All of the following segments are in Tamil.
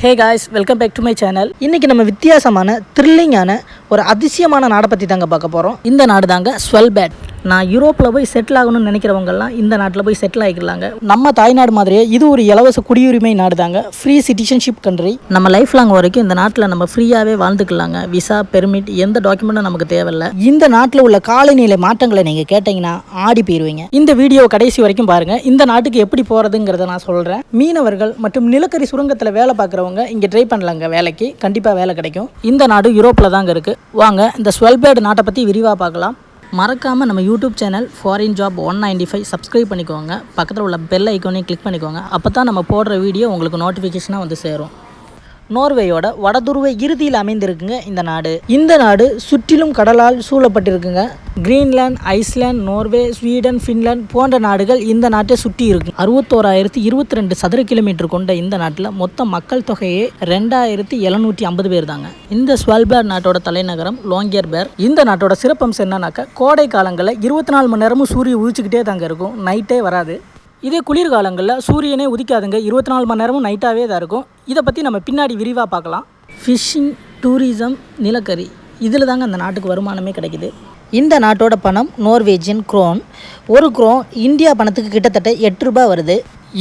Hey guys welcome back to my channel இன்னைக்கு நம்ம வித்தியாசமான த்ரில்லிங்கான ஒரு அதிசயமான நாடை பற்றி தாங்க பார்க்க போகிறோம் இந்த நாடு தாங்க ஸ்வெல்பேட் நான் யூரோப்பில் போய் செட்டில் ஆகணும்னு நினைக்கிறவங்கலாம் இந்த நாட்டில் போய் செட்டில் ஆகிக்கலாங்க. நம்ம தாய்நாடு மாதிரியே இது ஒரு இலவச குடியுரிமை நாடு தாங்க ஃப்ரீ சிட்டிசன்ஷிப் கண்ட்ரி நம்ம லைஃப் லாங் வரைக்கும் இந்த நாட்டில் நம்ம ஃப்ரீயாகவே வாழ்ந்துக்கலாங்க. விசா பெர்மிட் எந்த டாக்குமெண்ட்டும் நமக்கு தேவையில்லை. இந்த நாட்டில் உள்ள காலநிலை மாற்றங்களை நீங்கள் கேட்டிங்கன்னா ஆடி போயிடுவீங்க இந்த வீடியோ கடைசி வரைக்கும் பாருங்க. இந்த நாட்டுக்கு எப்படி போகிறதுங்கிறத நான் சொல்கிறேன் மீனவர்கள் மற்றும் நிலக்கரி சுரங்கத்தில் வேலை பார்க்குறவங்க இங்கே ட்ரை பண்ணலாங்க வேலைக்கு. கண்டிப்பாக வேலை கிடைக்கும். இந்த நாடு யூரோப்பில் தாங்க இருக்குது வாங்க இந்த ஸ்வெல்பேடு நாட்டை பற்றி விரிவாக பார்க்கலாம். மறக்காமல் நம்ம YouTube channel foreign job one ninety five subscribe பண்ணிக்கோங்க. பக்கத்தில் உள்ள பெல் ஐக்கோனையும் கிளிக் பண்ணிக்கோங்க. அப்போ தான் நம்ம போடுற வீடியோ உங்களுக்கு நோட்டிஃபிகேஷனாக வந்து சேரும். நோர்வேயோட வடதுருவ இறுதியில் அமைந்திருக்குங்க இந்த நாடு. இந்த நாடு சுற்றிலும் கடலால் சூழப்பட்டிருக்குங்க. Greenland Iceland Norway Sweden Finland போன்ற நாடுகள் இந்த நாட்டை சுற்றி இருக்கு. அறுபத்தோராயிரத்தி இருபத்தி ரெண்டு சதுர கிலோமீட்டர் கொண்ட இந்த நாட்டில் மொத்த மக்கள் தொகையே ரெண்டாயிரத்தி எழுநூற்றி ஐம்பது பேர் தாங்க இந்த ஸ்வல்பேர் நாட்டோட தலைநகரம் லோங்கியர்பேர் இந்த நாட்டோட சிறப்பம்சம் என்னன்னாக்கா கோடை காலங்களில் இருபத்தி நாலு மணி நேரமும் சூரிய உதிச்சுக்கிட்டே தாங்க இருக்கும். நைட்டே வராது. இதே குளிர்காலங்களில் சூரியனே உதிக்காதுங்க. இருபத்தி நாலு மணி நேரமும் நைட்டாகவே தான் இருக்கும். இதை பற்றி நம்ம பின்னாடி விரிவாக பார்க்கலாம். ஃபிஷ்ஷிங் டூரிசம் நிலக்கரி. இதில் தாங்க அந்த நாட்டுக்கு வருமானமே கிடைக்குது. இந்த நாட்டோட பணம் நோர்வேஜியன் குரோன் ஒரு குரோன் இந்தியா பணத்துக்கு கிட்டத்தட்ட எட்டு ரூபாய் வருது.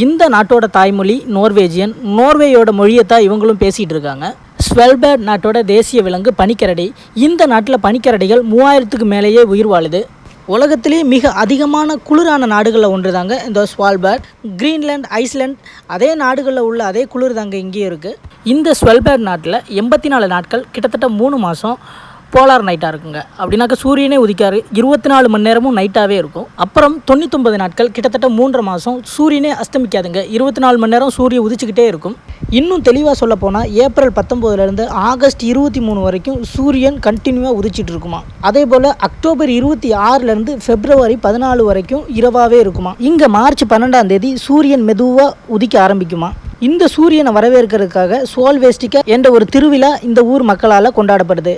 இந்த நாட்டோட தாய்மொழி நோர்வேஜியன் நோர்வேயோட மொழியை தான் இவங்களும் பேசிகிட்டு இருக்காங்க. ஸ்வெல்பேட் நாட்டோட தேசிய விலங்கு பனிக்கரடி. இந்த நாட்டில் பனிக்கரடிகள் மூவாயிரத்துக்கு மேலேயே உயிர் வாழுது. உலகத்திலே மிக அதிகமான குளிரான நாடுகளில் ஒன்று தாங்க இந்த ஸ்வால்பேர்ட் கிரீன்லேண்ட் ஐஸ்லேண்ட் அதே நாடுகளில் உள்ள அதே குளிர் தாங்க இங்கேயும் இருக்குது இந்த ஸ்வெல்பேர்ட் நாட்டில் எண்பத்தி நாலு நாட்கள் கிட்டத்தட்ட மூணு மாதம் போலார் நைட்டாக இருக்குங்க. அப்படின்னாக்க சூரியனே உதிக்காரு. இருபத்தி நாலு மணி நேரமும் நைட்டாகவே இருக்கும். அப்புறம் தொண்ணூத்தொம்பது நாட்கள் கிட்டத்தட்ட மூன்று மாதம் சூரியனே அஸ்தமிக்காதுங்க. இருபத்தி நாலு மணி நேரம் சூரியன் உதிச்சுக்கிட்டே இருக்கும். இன்னும் தெளிவாக சொல்ல போனால் ஏப்ரல் பத்தொம்போதுலேருந்து ஆகஸ்ட் இருபத்தி மூணு வரைக்கும் சூரியன் கண்டினியூவாக உதிச்சிட்டு இருக்குமா. அதே போல் அக்டோபர் இருபத்தி ஆறுலேருந்து பிப்ரவரி பதினாலு வரைக்கும் இரவாகவே இருக்குமா. இங்கே மார்ச் பன்னெண்டாம் தேதி சூரியன் மெதுவாக உதிக்க ஆரம்பிக்குமா. இந்த சூரியனை வரவேற்கிறதுக்காக சோல்வேஸ்டிக்கா என்ற ஒரு திருவிழா இந்த ஊர் மக்களால் கொண்டாடப்படுது.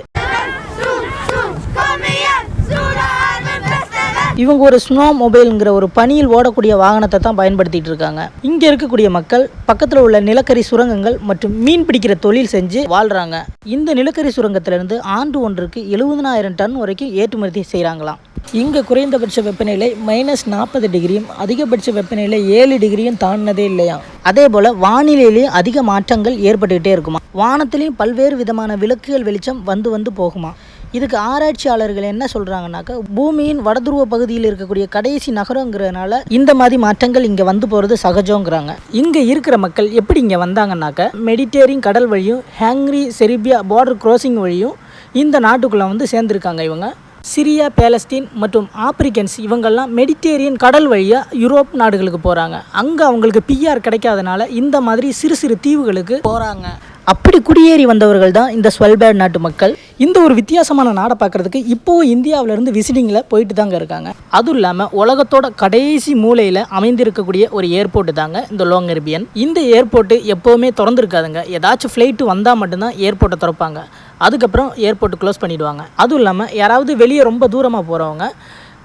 இவங்க ஒரு ஸ்னோ மொபைலுங்கிற ஒரு பனியில் ஓடக்கூடிய வாகனத்தை தான் பயன்படுத்திட்டு இருக்காங்க. இங்கே இருக்கக்கூடிய மக்கள் பக்கத்தில் உள்ள நிலக்கரி சுரங்கங்கள் மற்றும் மீன் பிடிக்கிற தொழில் செஞ்சு வாழ்றாங்க. இந்த நிலக்கரி சுரங்கத்திலிருந்து ஆண்டு ஒன்றுக்கு எழுபதனாயிரம் டன் வரைக்கும் ஏற்றுமதி செய்கிறாங்களாம் இங்கே குறைந்தபட்ச வெப்பநிலை மைனஸ் நாற்பது டிகிரியும் அதிகபட்ச வெப்பநிலை ஏழு டிகிரியும் தாண்டினதே இல்லையா? அதே போல் வானிலையிலேயும் அதிக மாற்றங்கள் ஏற்பட்டுக்கிட்டே இருக்குமா? வானத்திலையும் பல்வேறு விதமான விளக்குகள் வெளிச்சம் வந்து வந்து போகுமா? இதுக்கு ஆராய்ச்சியாளர்கள் என்ன சொல்கிறாங்கனாக்கா பூமியின் வடதுருவ பகுதியில் இருக்கக்கூடிய கடைசி நகரங்கிறதுனால இந்த மாதிரி மாற்றங்கள் இங்கே வந்து போகிறது சகஜங்கிறாங்க. இங்கே இருக்கிற மக்கள் எப்படி இங்கே வந்தாங்கன்னாக்கா மெடிட்டேரியன் கடல் வழியும் ஹேங்ரி செரிபியா பார்டர் crossing வழியும் இந்த நாட்டுக்குள்ளே வந்து சேர்ந்துருக்காங்க இவங்க. சிரியா பேலஸ்தீன் மற்றும் ஆப்பிரிக்கன்ஸ் இவங்கெல்லாம் மெடிட்டேரியன் கடல் வழியாக யூரோப் நாடுகளுக்கு போகிறாங்க அங்கே அவங்களுக்கு பிஆர் கிடைக்காதனால இந்த மாதிரி சிறு சிறு தீவுகளுக்கு போகிறாங்க அப்படி குடியேறி வந்தவர்கள் தான் இந்த ஸ்வெல்பேர்ட் நாட்டு மக்கள். இந்த ஒரு வித்தியாசமான நாடை பார்க்குறதுக்கு இப்போவும் இந்தியாவிலேருந்து விசிட்டிங்கில் போயிட்டு தாங்க இருக்காங்க. அதுவும் இல்லாமல் உலகத்தோட கடைசி மூலையில் அமைந்திருக்கக்கூடிய ஒரு ஏர்போர்ட் தாங்க இந்த லோங்கர்பியன் இந்த ஏர்போர்ட்டு எப்போவுமே திறந்துருக்காதுங்க. ஏதாச்சும் ஃப்ளைட்டு வந்தால் மட்டும்தான் ஏர்போர்ட்டை திறப்பாங்க. அதுக்கப்புறம் ஏர்போர்ட்டு க்ளோஸ் பண்ணிவிடுவாங்க அதுவும் இல்லாமல் யாராவது வெளியே ரொம்ப தூரமாக போகிறவங்க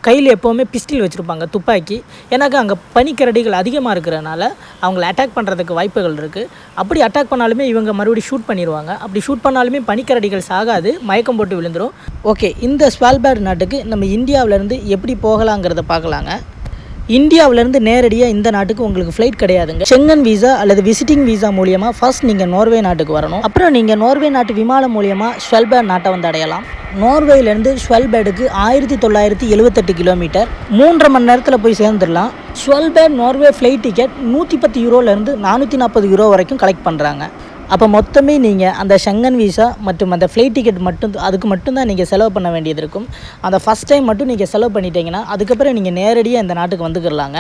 கையில் எப்போவுமே பிஸ்டில் வச்சுருப்பாங்க துப்பாக்கி. ஏன்னாக்கா அங்கே பனிக்கரடிகள் அதிகமாக இருக்கிறனால அவங்கள அட்டாக் பண்ணுறதுக்கு வாய்ப்புகள் இருக்குது அப்படி அட்டாக் பண்ணாலுமே இவங்க மறுபடியும் ஷூட் பண்ணிடுவாங்க அப்படி ஷூட் பண்ணாலுமே பனிக்கரடிகள் சாகாது மயக்கம் போட்டு விழுந்துடும் ஓகே இந்த ஸ்வால்பேர்ட் நாட்டுக்கு நம்ம இந்தியாவிலேருந்து எப்படி போகலாங்கிறத பார்க்கலாங்க. இந்தியாவிலேருந்து நேரடியாக இந்த நாட்டுக்கு உங்களுக்கு ஃப்ளைட் கிடையாதுங்க. செங்கன் வீசா அல்லது விசிட்டிங் வீசா மூலியமாக ஃபர்ஸ்ட் நீங்கள் நோர்வே நாட்டுக்கு வரணும். அப்புறம் நீங்கள் நோர்வே நாட்டு விமானம் மூலியமாக ஸ்வெல்பேர்ட் நாட்டை வந்து அடையலாம். நார்வேலேருந்து ஷுவல்பேடுக்கு ஆயிரத்தி தொள்ளாயிரத்தி எழுபத்தெட்டு கிலோமீட்டர் மூன்றரை மணி நேரத்தில் போய் சேர்ந்துடலாம். ஸ்வெல்பேர்ட் நோர்வே ஃப்ளைட் டிக்கெட் நூற்றி பத்து யூரோலேருந்து நானூற்றி நாற்பது யூரோ வரைக்கும் கலெக்ட் பண்ணுறாங்க அப்போ மொத்தமே நீங்கள் அந்த ஷங்கன் விசா மற்றும் அந்த ஃப்ளைட் டிக்கெட் மட்டும் அதுக்கு மட்டும்தான் நீங்கள் செலவு பண்ண வேண்டியது இருக்கும். அந்த ஃபஸ்ட் டைம் மட்டும் நீங்கள் செலவு பண்ணிட்டீங்கன்னா அதுக்கப்புறம் நீங்கள் நேரடியாக இந்த நாட்டுக்கு வந்துக்கிறலாங்க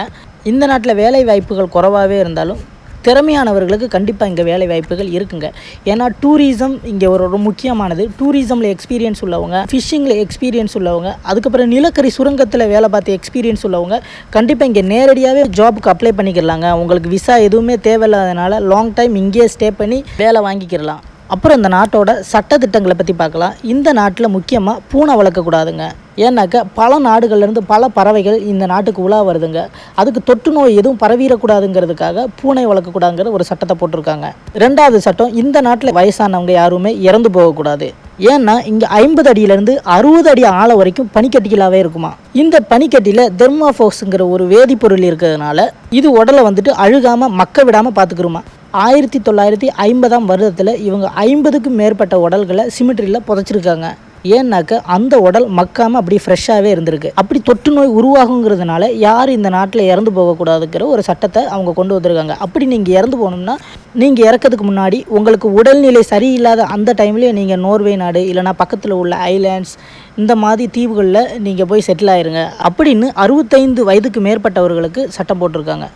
இந்த நாட்டில் வேலை வாய்ப்புகள் குறைவாகவே இருந்தாலும் திறமையானவர்களுக்கு கண்டிப்பாக இங்கே வேலை வாய்ப்புகள் இருக்குங்க. ஏன்னா டூரிசம் இங்கே ஒரு ஒரு முக்கியமானது. டூரிசமில் எக்ஸ்பீரியன்ஸ் உள்ளவங்க ஃபிஷ்ஷிங்கில் எக்ஸ்பீரியன்ஸ் உள்ளவங்க அதுக்கப்புறம் நிலக்கரி சுரங்கத்தில் வேலை பார்த்த எக்ஸ்பீரியன்ஸ் உள்ளவங்க கண்டிப்பாக இங்கே நேரடியாகவே ஜாபுக்கு அப்ளை பண்ணிக்கிறலாங்க உங்களுக்கு விசா எதுவுமே தேவையில்லாதனால லாங் டைம் இங்கேயே ஸ்டே பண்ணி வேலை வாங்கிக்கிறலாம் அப்புறம் இந்த நாட்டோட சட்டத்திட்டங்களை பற்றி பார்க்கலாம். இந்த நாட்டில் முக்கியமாக பூனை வளர்க்கக்கூடாதுங்க. ஏன்னாக்கா பல நாடுகள்லேருந்து பல பறவைகள் இந்த நாட்டுக்கு உலா வருதுங்க. அதுக்கு தொற்று நோய் எதுவும் பரவிடக்கூடாதுங்கிறதுக்காக பூனை வளர்க்கக்கூடாதுங்கிற ஒரு சட்டத்தை போட்டிருக்காங்க. ரெண்டாவது சட்டம் இந்த நாட்டில் வயசானவங்க யாருமே இறந்து போகக்கூடாது. ஏன்னா இங்கே ஐம்பது அடியிலேருந்து அறுபது அடி ஆழம் வரைக்கும் பனிக்கட்டிகளாகவே இருக்குமா? இந்த பனிக்கட்டியில் தெர்மாஃபோக்ஸுங்கிற ஒரு வேதிப்பொருள் இருக்கிறதுனால இது உடலை வந்துட்டு அழுகாமல் மக்க விடாமல் பார்த்துக்குருமா? ஆயிரத்தி தொள்ளாயிரத்தி ஐம்பதாம் வருடத்தில் இவங்க ஐம்பதுக்கும் மேற்பட்ட உடல்களை சிமிட்ரியில் புதைச்சிருக்காங்க. ஏன்னாக்க அந்த உடல் மக்காமல் அப்படி ஃப்ரெஷ்ஷாகவே இருந்திருக்கு. அப்படி தொற்று நோய் உருவாகுங்கிறதுனால யார் இந்த நாட்டில் இறந்து போகக்கூடாதுங்கிற ஒரு சட்டத்தை அவங்க கொண்டு வந்திருக்காங்க. அப்படி நீங்கள் இறந்து போகணும்னா நீங்கள் இறக்கிறதுக்கு முன்னாடி உங்களுக்கு உடல்நிலை சரியில்லாத அந்த டைம்லேயே நீங்கள் நோர்வே நாடு இல்லைனா பக்கத்தில் உள்ள ஐலாண்ட்ஸ் இந்த மாதிரி தீவுகளில் நீங்கள் போய் செட்டில் ஆயிருங்க. அப்படின்னு அறுபத்தைந்து வயதுக்கு மேற்பட்டவர்களுக்கு சட்டம் போட்டிருக்காங்க.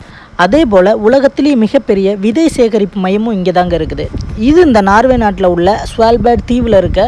அதே போல் உலகத்திலேயே மிகப்பெரிய விதை சேகரிப்பு மையமும் இங்கே தாங்க இருக்குது. இது இந்த நார்வே நாட்டில் உள்ள ஸ்வால்பேட் தீவில் இருக்க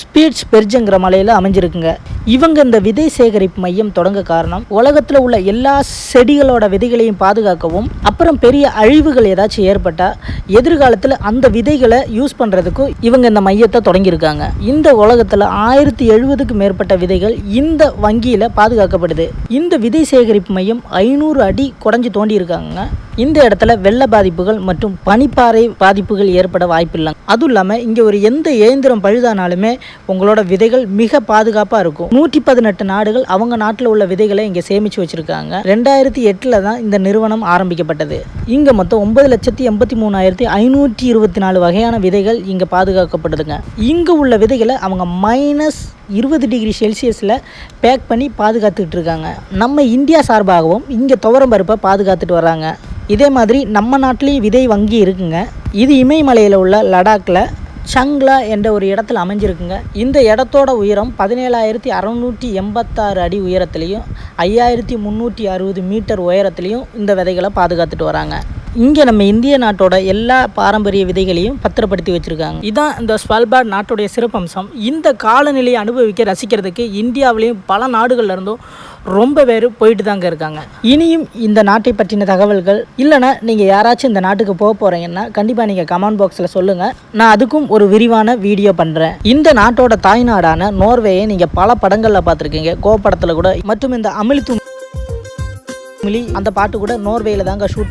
ஸ்பீட்ஸ் பெர்ஜுங்கிற மலையில் அமைஞ்சிருக்குங்க. இவங்க இந்த விதை சேகரிப்பு மையம் தொடங்க காரணம் உலகத்தில் உள்ள எல்லா செடிகளோட விதைகளையும் பாதுகாக்கவும் அப்புறம் பெரிய அழிவுகள் ஏதாச்சும் ஏற்பட்டால் எதிர்காலத்தில் அந்த விதைகளை யூஸ் பண்ணுறதுக்கும் இவங்க இந்த மையத்தை தொடங்கியிருக்காங்க. இந்த உலகத்தில் ஆயிரத்தி எழுபதுக்கு மேற்பட்ட விதைகள் இந்த வங்கியில் பாதுகாக்கப்படுது. இந்த விதை சேகரிப்பு மையம் ஐநூறு அடி குறைஞ்சு தோண்டி இருக்காங்க இந்த இடத்துல வெள்ள பாதிப்புகள் மற்றும் பனிப்பாறை பாதிப்புகள் ஏற்பட வாய்ப்பில்லை. அதுவும் இல்லாமல் இங்கே ஒரு எந்த இயந்திரம் பழுதானாலுமே உங்களோட விதைகள் மிக பாதுகாப்பாக இருக்கும். நூற்றி பதினெட்டு நாடுகள் அவங்க நாட்டில் உள்ள விதைகளை இங்கே சேமித்து வச்சுருக்காங்க. ரெண்டாயிரத்தி எட்டில் தான் இந்த நிறுவனம் ஆரம்பிக்கப்பட்டது. இங்கே மொத்தம் ஒன்பது லட்சத்தி எண்பத்தி மூணாயிரத்தி ஐநூற்றி இருபத்தி நாலு வகையான விதைகள் இங்கே பாதுகாக்கப்படுதுங்க. இங்கே உள்ள விதைகளை அவங்க மைனஸ் இருபது டிகிரி செல்சியஸில் பேக் பண்ணி பாதுகாத்துக்கிட்டு இருக்காங்க. நம்ம இந்தியா சார்பாகவும் இங்கே துவரம் பருப்பை பாதுகாத்துட்டு வராங்க இதே மாதிரி நம்ம நாட்டிலையும் விதை வங்கி இருக்குங்க. இது இமயமலையில் உள்ள லடாக்கில் சங்லா என்ற ஒரு இடத்துல அமைஞ்சிருக்குங்க. இந்த இடத்தோட உயரம் பதினேழாயிரத்தி அறநூற்றி எண்பத்தாறு அடி உயரத்துலேயும் ஐயாயிரத்தி முந்நூற்றி அறுபது மீட்டர் உயரத்துலேயும் இந்த விதைகளை பாதுகாத்துட்டு வராங்க. இங்கே நம்ம இந்திய நாட்டோட எல்லா பாரம்பரிய விதைகளையும் பத்திரப்படுத்தி வச்சுருக்காங்க. இதான் இந்த ஸ்வல்பார்ட் நாட்டுடைய சிறப்பம்சம். இந்த காலநிலையை அனுபவிக்க ரசிக்கிறதுக்கு இந்தியாவிலையும் பல நாடுகள்ல இருந்தும் ரொம்ப பேர் போயிட்டு தாங்க இருக்காங்க. இனியும் இந்த நாட்டை பற்றின தகவல்கள் இல்லைன்னா நீங்கள் யாராச்சும் இந்த நாட்டுக்கு போக போகிறீங்கன்னா கண்டிப்பாக நீங்கள் கமெண்ட் பாக்ஸில் சொல்லுங்கள் நான் அதுக்கும் ஒரு விரிவான வீடியோ பண்ணுறேன் இந்த நாட்டோட தாய்நாடான நோர்வேயை நீங்கள் பல படங்களில் பார்த்துருக்கீங்க. கோ படத்தில் கூட மற்றும் இந்த அமிழ்த்து அந்த பாட்டு கூட நோர்வேயில் தாங்க ஷூட் பண்ணி